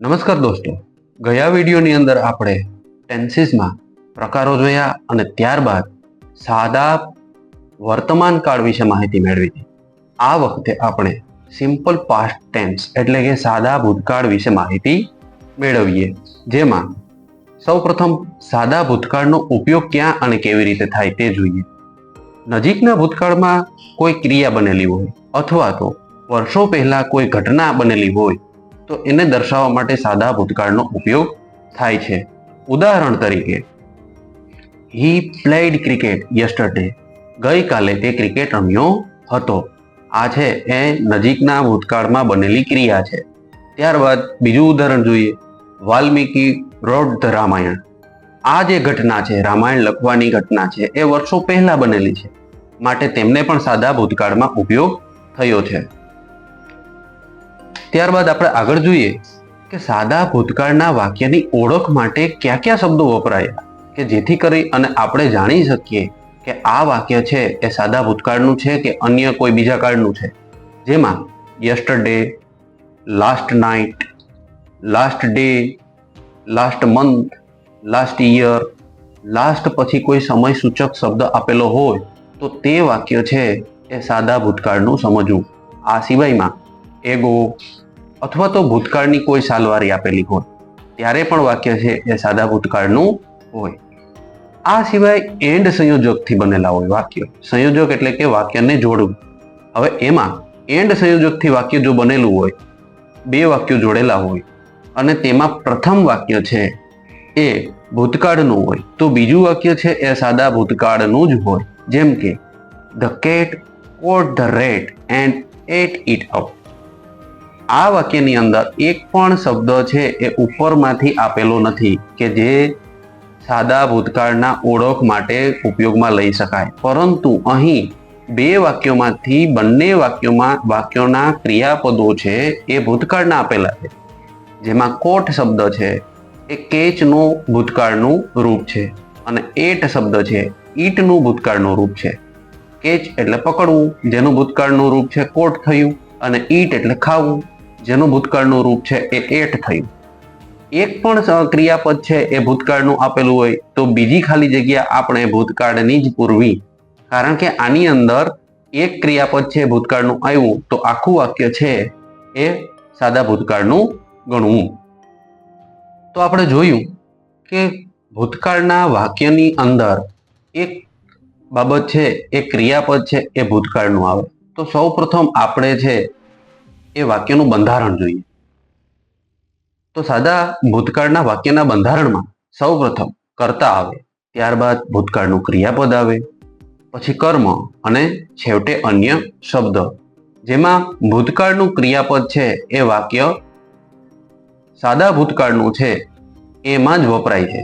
નમસ્કાર દોસ્તો. ગયા વિડીયોની અંદર આપણે ટેન્સીસમાં પ્રકારો જોયા અને ત્યારબાદ સાદા વર્તમાન કાળ વિશે માહિતી મેળવી હતી. આ વખતે આપણે સિમ્પલ પાસ્ટ ટેન્સ એટલે કે સાદા ભૂતકાળ વિશે માહિતી મેળવીએ. જેમાં સૌપ્રથમ સાદા ભૂતકાળનો ઉપયોગ ક્યાં અને કેવી રીતે થાય તે જોઈએ. નજીકના ભૂતકાળમાં કોઈ ક્રિયા બનેલી હોય અથવા તો વર્ષો પહેલાં કોઈ ઘટના બનેલી હોય તો એને દર્શાવવા માટે સાદા ભૂતકાળનો ઉપયોગ થાય છે. ઉદાહરણ તરીકે હી પ્લેડ ક્રિકેટ યસ્ટરડે ગઈકાલે તે ક્રિકેટ રમ્યો હતો. આ છે એ નજીકના ભૂતકાળમાં બનેલી ક્રિયા છે. ત્યારબાદ બીજું ઉદાહરણ જોઈએ, વાલ્મીકી રોડ ધ રામાયણ. આ જે ઘટના છે, રામાયણ લખવાની ઘટના છે, એ વર્ષો પહેલા બનેલી છે. માટે તેમને પણ સાદા ભૂતકાળમાં ઉપયોગ થયો છે. ત્યારબાદ આપણે આગળ જોઈએ કે સાદા ભૂતકાળના વાક્યની ઓળખ માટે કયા કયા શબ્દો વપરાયા? કે જેથી કરી અને આપણે જાણી શકીએ કે આ વાક્ય છે એ સાદા ભૂતકાળનું છે કે અન્ય કોઈ બીજા કાળનું છે? જેમાં yesterday, last night, last day, last month, last year, last પછી કોઈ સમય સૂચક શબ્દ આપેલો હોય તો તે વાક્ય છે એ સાદા ભૂતકાળનું સમજવું. આ સિવાયમાં એગો અથવા તો ભૂતકાળની કોઈ સાલવારી આપેલી હોય, ત્યારે પણ વાક્ય છે એ સાદા ભૂતકાળનું હોય. આ સિવાય એન્ડ સંયોજકથી બનેલા હોય વાક્ય. સંયોજક એટલે કે વાક્યને જોડવું. હવે એમાં એન્ડ સંયોજકથી વાક્ય જો બનેલું હોય, બે વાક્યો જોડેલા હોય, અને તેમાં પ્રથમ વાક્ય છે એ ભૂતકાળનું હોય, તો બીજું વાક્ય છે એ સાદા ભૂતકાળનું જ હોય. જેમ કે the cat caught the rat and ate it up આ વાક્યની અંદર એક પણ શબ્દ છે એ ઉપરમાંથી આપેલો નથી કે જે સાદા ભૂતકાળના ઓળખ માટે ઉપયોગમાં લઈ શકાય. પરંતુ અહીં બે વાક્યોમાંથી બંને વાક્યોમાં વાક્યોના ક્રિયાપદો છે એ ભૂતકાળના આપેલા છે. જેમાં કોટ શબ્દ છે એ કેચનું ભૂતકાળનું રૂપ છે અને એટ શબ્દ છે ઈટનું ભૂતકાળનું રૂપ છે. કેચ એટલે પકડવું, જેનું ભૂતકાળનું રૂપ છે કોટ થયું અને ઈટ એટલે ખાવું. જેનું ભૂતકાળનું રૂપ છે એ એટ થયું. એક પણ ક્રિયાપદ છે એ ભૂતકાળનું આપેલું હોય તો બીજી ખાલી જગ્યા આપણે ભૂતકાળની જ પૂરવી. કારણ કે આની અંદર એક ક્રિયાપદ છે ભૂતકાળનું આવ્યું તો આખું વાક્ય છે એ સાદા ભૂતકાળનું ગણવું. તો આપણે જોયું કે ભૂતકાળના વાક્યની અંદર એક બાબત છે, એ ક્રિયાપદ છે, એ ભૂતકાળનું આવે. તો સૌ પ્રથમ આપણે છે એ વાક્યનું બંધારણ જોઈએ. તો સાદા ભૂતકાળના વાક્યના બંધારણમાં સૌ પ્રથમ કર્તા આવે, ત્યારબાદ ભૂતકાળનું ક્રિયાપદ આવે, પછી કર્મ અને છેવટે અન્ય શબ્દ. જેમાં ભૂતકાળનું ક્રિયાપદ છે એ વાક્ય સાદા ભૂતકાળનું છે એમાં જ વપરાય છે.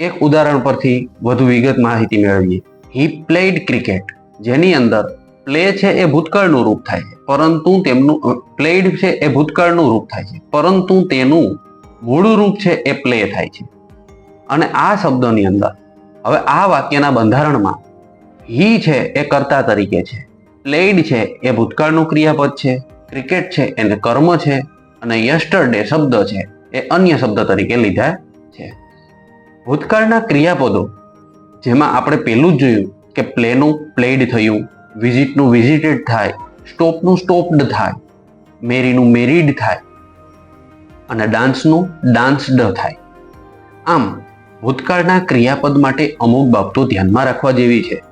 એક ઉદાહરણ પરથી વધુ વિગત માહિતી મેળવીએ. હી પ્લેડ ક્રિકેટ, જેની અંદર પ્લે છે એ ભૂતકાળનું રૂપ થાય છે. પરંતુ તેમનું પ્લેડ છે એ ભૂતકાળનું રૂપ થાય છે. પરંતુ તેનું મૂળ રૂપ છે એ પ્લે થાય છે. અને આ શબ્દોની અંદર, હવે આ વાક્યના બંધારણમાં હી છે એ કર્તા તરીકે છે. પ્લેડ છે એ ભૂતકાળનું ક્રિયાપદ છે. ક્રિકેટ છે એને કર્મ છે. અને યસ્ટરડે શબ્દ છે એ અન્ય શબ્દ તરીકે લીધા છે. ભૂતકાળના ક્રિયાપદો, જેમાં આપણે પહેલું જ જોયું કે પ્લેનું, પ્લેડ થયું વિઝિટનું વિઝિટેડ થાય સ્ટોપનું સ્ટોપ્ડ થાય મેરીનું મેરીડ થાય, અને ડાન્સનું ડાન્સડ થાય. આમ, ભૂતકાળના ક્રિયાપદ માટે અમુક બાબતો ધ્યાનમાં રાખવા જેવી છે.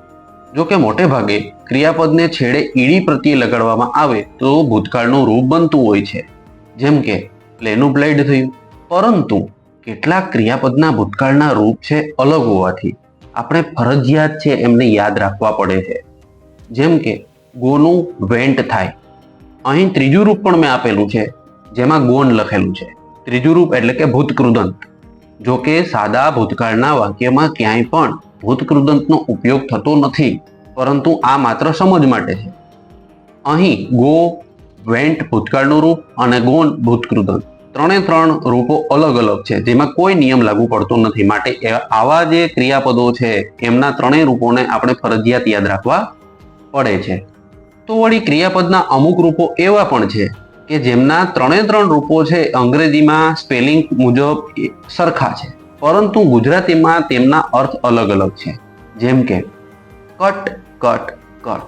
જો કે મોટે ભાગે, ક્રિયાપદને છેડે ઈડી પ્રત્યે લગાડવામાં આવે તો ભૂતકાળનું રૂપ બનતું હોય છે. જેમ કે પ્લેનું પ્લેડ થયું. પરંતુ, કેટલાક ક્રિયાપદના ભૂતકાળના રૂપ છે અલગ હોવાથી, આપણે ફરજિયાત છે એમને યાદ રાખવા પડે છે. જેમ કે ગોનું વેન્ટ થાય. અહીં ત્રીજું રૂપ પણ મેં આપેલું છે, જેમાં ગોન લખેલું છે. ત્રીજું રૂપ એટલે કે ભૂતકૃદંત, જો કે સાદા ભૂતકાળના વાક્યમાં ક્યાંય પણ ભૂતકૃદંતનો ઉપયોગ થતો નથી, પરંતુ આ માત્ર સમજ માટે છે. અહીં ગો, વેન્ટ ભૂતકાળનું રૂપ અને ગોન ભૂતકૃદંત, ત્રણે ત્રણ રૂપો અલગ અલગ છે, જેમાં કોઈ નિયમ લાગુ પડતો નથી. માટે આવા જે ક્રિયાપદો છે, એમના ત્રણેય રૂપોને આપણે ફરજિયાત યાદ રાખવા પડે છે. તો વળી ક્રિયાપદના અમુક રૂપો એવા પણ છે કે જેમના ત્રણે ત્રણ રૂપો છે અંગ્રેજીમાં સ્પેલિંગ મુજબ સરખા છે. પરંતુ ગુજરાતીમાં તેમના અર્થ અલગ અલગ છે. જેમ કે કટ કટ કટ.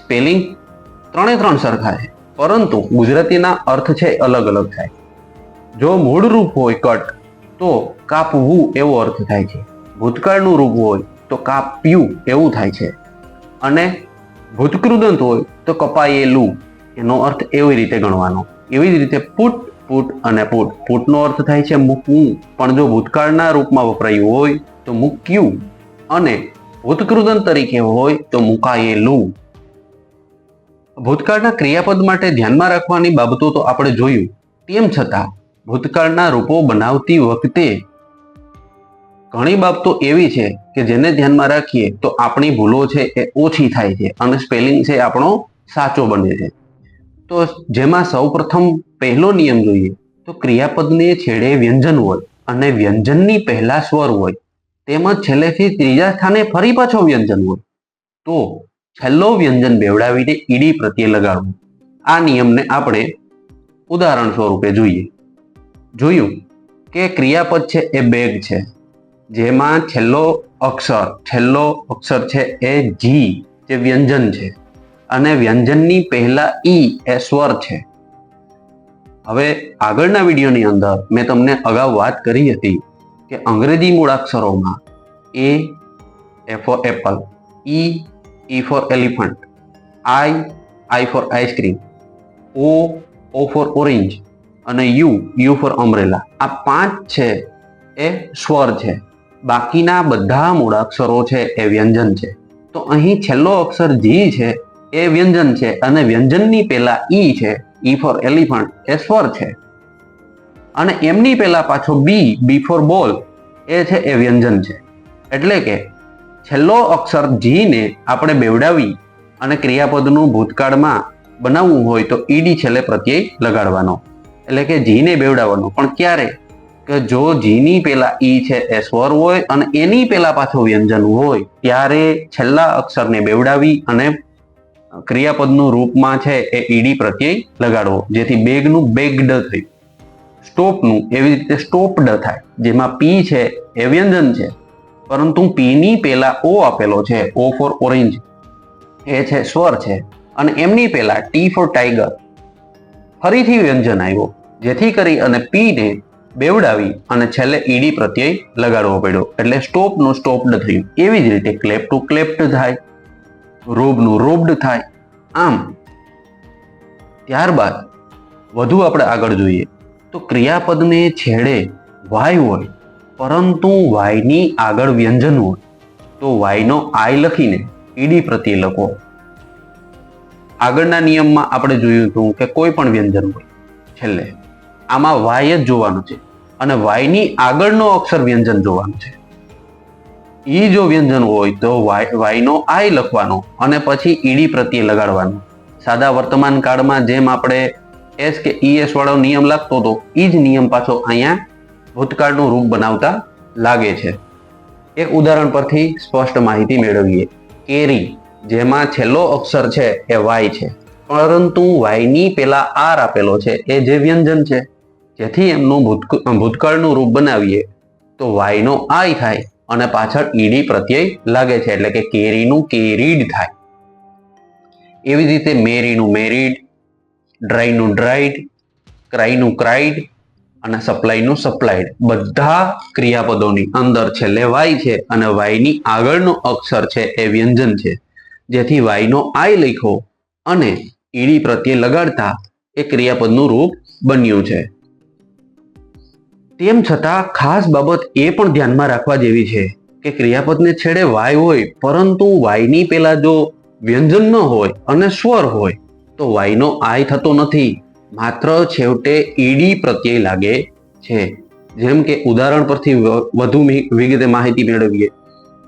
સ્પેલિંગ ત્રણે ત્રણ સરખા છે, પરંતુ ગુજરાતીના અર્થ છે અલગ અલગ થાય. જો મૂળ રૂપ હોય કટ, તો કાપવું એવો અર્થ થાય છે. ભૂતકાળનું રૂપ હોય તો કાપ્યું એવું થાય છે. અને ભૂતકૃદંત હોય તો કપાયેલું એનો અર્થ એવી રીતે ગણવાનો. એવી જ રીતે પુટ પુટ અને પુટ. પુટનો અર્થ થાય છે મૂકવું. પણ જો ભૂતકાળના રૂપમાં વપરાયું હોય તો મૂક્યું. અને ભૂતકૃદંત તરીકે હોય તો મુકાયેલું ભૂતકાળના ક્રિયાપદ માટે ધ્યાનમાં રાખવાની બાબતો તો આપણે જોયું. તેમ છતાં ભૂતકાળના રૂપો બનાવતી વખતે ઘણી બાબતો એવી છે કે જેને ધ્યાનમાં રાખીએ તો આપણી ભૂલો છે એ ઓછી થાય છે અને સ્પેલિંગ છે આપણો સાચો બને છે. તો જેમાં સૌપ્રથમ પહેલો નિયમ જોઈએ તો ક્રિયાપદને છેડે વ્યંજન હોય અને વ્યંજનની પહેલા સ્વર હોય તેમજ છેલ્લેથી ત્રીજા સ્થાને ફરી પાછો વ્યંજન હોય તો છેલ્લો વ્યંજન બેવડાવીને ઈડી પ્રત્યે લગાડવું. આ નિયમને આપણે ઉદાહરણ સ્વરૂપે જોઈએ. જોયું કે ક્રિયાપદ છે એ બેગ છે. જેમાં છેલ્લો અક્ષર છેલ્લો અક્ષર છે એ જી જે વ્યંજન છે. અને વ્યંજનની પહેલા ઈ એ સ્વર છે. હવે આગળના વિડીયોની અંદર મેં તમને અગાઉ વાત કરી હતી કે અંગ્રેજી મૂળાક્ષરોમાં A A for apple E E for elephant I I for ice cream O O for orange અને યુ યુ ફોર અમરેલા આ પાંચ છે એ સ્વર છે. બાકીના બધા મૂળાક્ષરો છે એ વ્યંજન છે. તો અહીં છેલ્લો અક્ષર જી છે, એ વ્યંજન છે અને વ્યંજનની પહેલા ઈ છે ઈ ફોર એલિફન્ટ એ સ્વર છે. અને એમની પહેલા પાછો બી બી ફોર બોલ એ છે, એ વ્યંજન છે. એટલે કે છેલ્લો અક્ષર જીને આપણે બેવડાવી અને ક્રિયાપદનું ભૂતકાળમાં બનાવવું હોય તો ઈડી છેલ્લે પ્રત્યય લગાડવાનો. એટલે કે જીને બેવડાવવાનો. પણ ક્યારે? કે જો જીની પેલા ઈ છે એ સ્વર હોય અને એની પેલા પાછો વ્યંજન હોય, ત્યારે છેલ્લા અક્ષરને બેવડાવી અને ક્રિયાપદનું રૂપમાં છે એ ઈડી પ્રત્યય લગાડવો, જેથી બેગનું બેગડ થયું. સ્ટોપનું એવી રીતે સ્ટોપડ થાય, જેમાં પી છે એ વ્યંજન છે. પરંતુ પીની પેલા ઓ આપેલો છે, ઓ ફોર ઓરેન્જ. એ છે સ્વર છે, અને એમની પેલા ટી ફોર ટાઈગર. ફરીથી વ્યંજન આવ્યો, જેથી કરી અને પીને બેવડાવી અને છેલ્લે ઈડી પ્રત્યય લગાડવો પડ્યો. એટલે સ્ટોપનું સ્ટોપ્ડ થયું. એવી જ રીતે ક્લેપ ટુ ક્લેપ્ડ થાય. રોબનું રોબ્ડ થાય. આમ, ત્યારબાદ વધુ આપણે આગળ જોઈએ. તો ક્રિયાપદને છેડે વાય હોય, પરંતુ વાયની આગળ વ્યંજન હોય, તો વાયનો આય લખીને ઈડી પ્રત્યે લખો. આગળના નિયમમાં આપણે જોયું હતું કે કોઈ પણ વ્યંજન હોય, છેલ્લે આમાં વાય જ જોવાનું છે. અને વાયની આગળનો અક્ષર વ્યંજન જોવાનું છે. ઈ જો વ્યંજન હોય તો વાય, વાયનો આય લખવાનો અને પછી ઈડી પ્રત્યે લગાડવાનો. સાદા વર્તમાન કાળમાં જેમ આપણે એસ કે ઈએસ વાળો નિયમ લાગતો હતો એ જ નિયમ પાછો અહીંયા ભૂતકાળનું રૂપ બનાવતા લાગે છે. એક ઉદાહરણ પરથી સ્પષ્ટ માહિતી મેળવીએ. કેરી, જેમાં છેલ્લો અક્ષર છે એ વાય છે. પરંતુ વાયની પેલા આર આપેલો છે એ જે વ્યંજન છે? જેથી એમનું ભૂતક- ભૂતકાળનું રૂપ બનાવીએ, તો વાયનો આય થાય અને પાછળ ઈડી પ્રત્યય લાગે છે, એટલે કે કેરીનું કેરીડ થાય. એવી રીતે મેરીનું મેરીડ ડ્રાઈનું ડ્રાઈડ ક્રાઈનું ક્રાઈડ અને સપ્લાયનું સપ્લાઈડ બધા ક્રિયાપદોની અંદર છેલ્લે વાય છે અને વાયની આગળનો અક્ષર છે એ વ્યંજન છે. જેથી વાયનો આય લખો અને ઈડી પ્રત્યે લગાડતા એ ક્રિયાપદનું રૂપ બન્યું છે. તેમ છતાં ખાસ બાબત એ પણ ધ્યાનમાં રાખવા જેવી છે કે ક્રિયાપદને છેડે વાય હોય, પરંતુ વાયની પેલા જો વ્યંજન ન હોય અને સ્વર હોય, તો વાયનો આય થતો નથી. માત્ર છેવટે ઈડી પ્રત્યય લાગે છે. જેમ કે ઉદાહરણ પરથી વધુ વિગતે માહિતી મેળવીએ.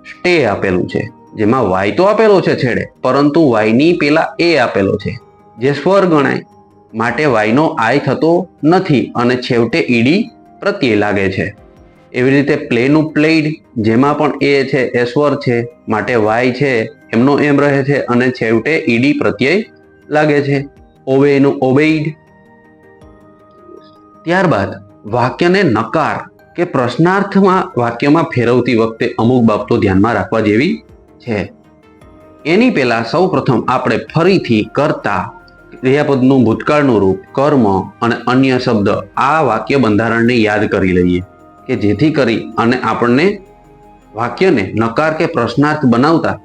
સ્ટે આપેલું છે, જેમાં વાય તો આપેલો છે છેડે, પરંતુ વાયની પેલા એ આપેલો છે. જે સ્વર ગણાય, માટે વાયનો આય થતો નથી અને છેવટે ઈડી પ્રત્યય લાગે છે. એવી રીતે પ્લેનું પ્લેઇડ જેમાં પણ એ છે એશ્વર છે, માટે વાય છે, એમનો એમ રહે છે, અને છેવટે ઈડી પ્રત્યય લાગે છે. ઓવેનું ઓબેઇડ. ત્યારબાદ વાક્યને નકાર કે પ્રશ્નાર્થમાં વાક્યમાં ફેરવતી વખતે અમુક બાબતો ધ્યાનમાં રાખવા જેવી છે. એની પહેલા સૌ પ્રથમ આપણે ફરીથી કરતા ક્રિયાપદનું ભૂતકાળનું રૂપ, કર્મ અને અન્ય શબ્દ આ વાક્ય બંધારણને યાદ કરી લઈએ કે જેથી કરી અને આપણને વાક્યને નકાર કે પ્રશ્નાર્થ બનાવતા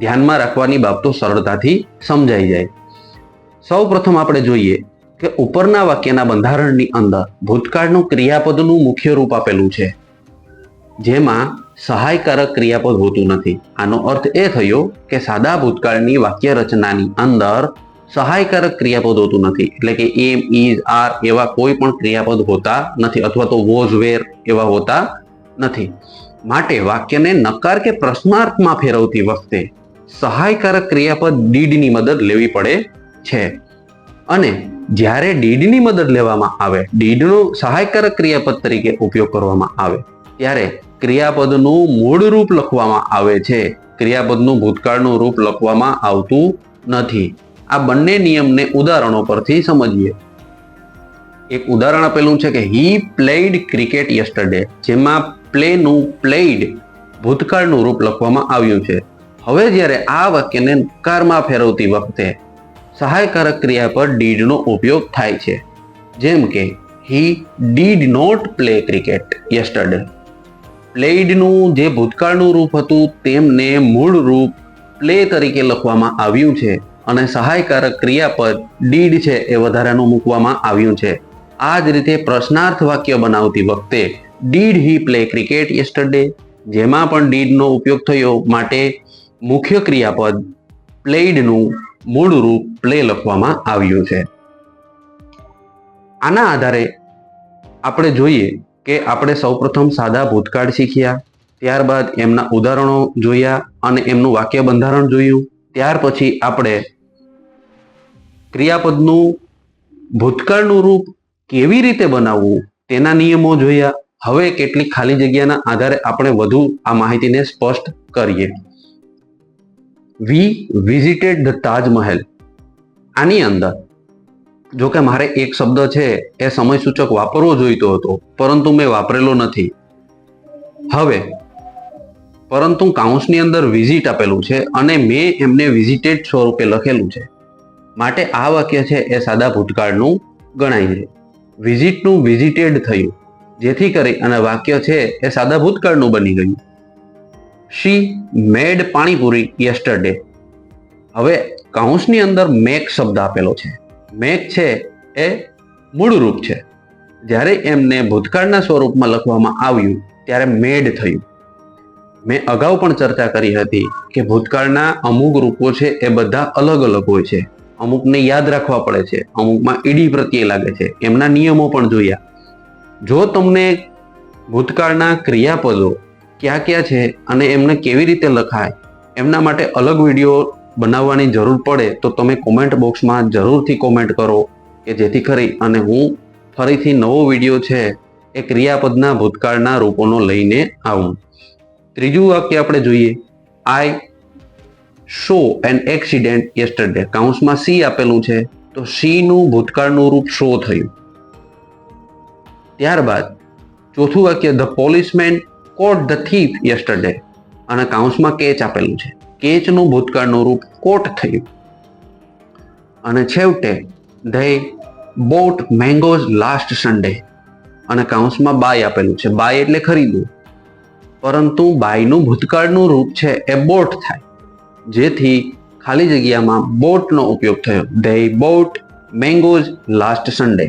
ધ્યાનમાં રાખવાની બાબતો સરળતાથી સમજાઈ જાય. સૌ પ્રથમ આપણે જોઈએ કે ઉપરના વાક્યના બંધારણની અંદર ભૂતકાળનું ક્રિયાપદનું મુખ્ય રૂપ આપેલું છે. જેમાં સહાયકારક ક્રિયાપદ હોતું નથી. આનો અર્થ એ થયો કે સાદા ભૂતકાળની વાક્ય રચનાની અંદર સહાયકારક ક્રિયાપદ હોતું નથી. એટલે કે એમ ઇઝ આર એવા કોઈ પણ ક્રિયાપદ હોતા નથી અથવા તો વોઝ, વેર એવા હોતા નથી. માટે વાક્યને નકાર કે પ્રશ્નાર્થમાં ફેરવતી વખતે સહાયકારક ક્રિયાપદ ડીડની મદદ લેવી પડે છે. અને જ્યારે ડીડની મદદ લેવામાં આવે, ડીડનો સહાયકારક ક્રિયાપદ તરીકે ઉપયોગ કરવામાં આવે, ત્યારે ક્રિયાપદનું મૂળ રૂપ લખવામાં આવે છે. ક્રિયાપદનું ભૂતકાળનું રૂપ લખવામાં આવતું નથી. આ બંને નિયમને ઉદાહરણો પરથી સમજીએ. એક ઉદાહરણ આપેલું છે કે હી પ્લેઇડ ક્રિકેટ યસ્ટરડે જેમાં પ્લેનું પ્લેઇડ ભૂતકાળનું રૂપ લખવામાં આવ્યું છે. હવે જ્યારે આ વાક્યને નકારમાં ફેરવતી વખતે સહાયકારક ક્રિયા પર ડીડનો ઉપયોગ થાય છે. જેમ કે he did not play cricket yesterday પ્લેઇડનું જે ભૂતકાળનું રૂપ હતું, તેમને મૂળ રૂપ પ્લે તરીકે લખવામાં આવ્યું છે. અને સહાયકારક ક્રિયાપદ ડીડ છે એ વધારાનું મૂકવામાં આવ્યું છે. આ જ રીતે પ્રશ્નાર્થ વાક્ય બનાવતી વખતે did he play cricket yesterday, જેમાં પણ ડીડનો ઉપયોગ થયો માટે મુખ્ય ક્રિયાપદ પ્લેઇડનું મૂળ રૂપ પ્લે લખવામાં આવ્યું છે. આના આધારે આપણે જોઈએ કે આપણે સૌપ્રથમ સાદા ભૂતકાળ શીખ્યા, ત્યારબાદ એમના ઉદાહરણો જોયા અને એમનું વાક્ય બંધારણ જોયું, ત્યાર પછી આપણે ક્રિયાપદનું ભૂતકાળનું રૂપ કેવી રીતે બનાવવું તેના નિયમો જોયા. હવે કેટલીક ખાલી જગ્યાના આધારે આપણે વધુ આ માહિતીને સ્પષ્ટ કરીએ. વી વિઝિટેડ ધ તાજમહેલ આની અંદર, જો કે મારે એક શબ્દ છે એ સમય સૂચક વાપરવો જોઈતો હતો, પરંતુ મેં વાપરેલો નથી. હવે, પરંતુ કાઉન્સની અંદર વિઝિટ આપેલું છે અને મેં એમને વિઝિટેડ સ્વરૂપે લખેલું છે. માટે આ વાક્ય છે એ સાદા ભૂતકાળનું ગણાય છે. વિઝિટનું વિઝિટેડ થયું. જેથી કરી અને વાક્ય છે એ સાદા ભૂતકાળનું બની ગયું. શી મેડ પાણીપુરી યસ્ટરડે હવે કાઉન્સની અંદર મેક શબ્દ આપેલો છે. મેક છે એ મૂળ રૂપ છે. જ્યારે એમને ભૂતકાળના સ્વરૂપમાં લખવામાં આવ્યું, ત્યારે મેડ થયું. મેં અગાઉ પણ ચર્ચા કરી હતી કે ભૂતકાળના અમુક રૂપો છે એ બધા અલગ અલગ હોય છે. અમુકને યાદ રાખવા પડે છે. અમુકમાં ઈડી પ્રત્યે લાગે છે. એમના નિયમો પણ જોયા. જો તમને ભૂતકાળના ક્રિયાપદો ક્યાં ક્યાં છે અને એમને કેવી રીતે લખાય, એમના માટે અલગ વીડિયો બનાવવાની જરૂર પડે, તો તમે કોમેન્ટ બોક્સમાં જરૂરથી કોમેન્ટ કરો કે જેથી કરી અને હું ફરીથી નવો વીડિયો છે એ ક્રિયાપદના ભૂતકાળના રૂપોનો લઈને આવું. ત્રીજું વાક્ય આપણે જોઈએ. I saw an accident yesterday કાઉન્સમાં see આપેલું છે, તો સીનું ભૂતકાળનું રૂપ શો થયું. ત્યારબાદ, ચોથું વાક્ય the policeman caught the thief yesterday અને કાઉન્સમાં કેચ આપેલું છે. કેચનું ભૂતકાળનું રૂપ કોટ થયું. અને છેવટે they bought mangoes last Sunday અને કાઉન્સમાં બાય આપેલું છે. બાય એટલે ખરીદવું. પરંતુ બાયનું ભૂતકાળનું રૂપ છે, એ બોટ થાય. જેથી ખાલી જગ્યામાં બોટનો ઉપયોગ થયો. They bought mangoes last Sunday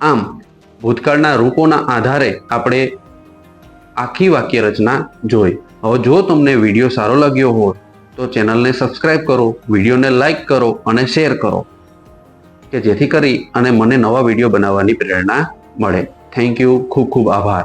આમ, ભૂતકાળના રૂપોના આધારે આપણે આખી વાક્ય રચના જોઈ. હવે જો તમને વીડિયો સારો લાગ્યો હોય, તો ચેનલને સબસ્ક્રાઇબ કરો, વિડીયોને લાઈક કરો અને શેર કરો, કે જેથી કરી અને મને નવા વીડિયો બનાવવાની પ્રેરણા મળે. થેન્ક યુ ખૂબ ખૂબ આભાર.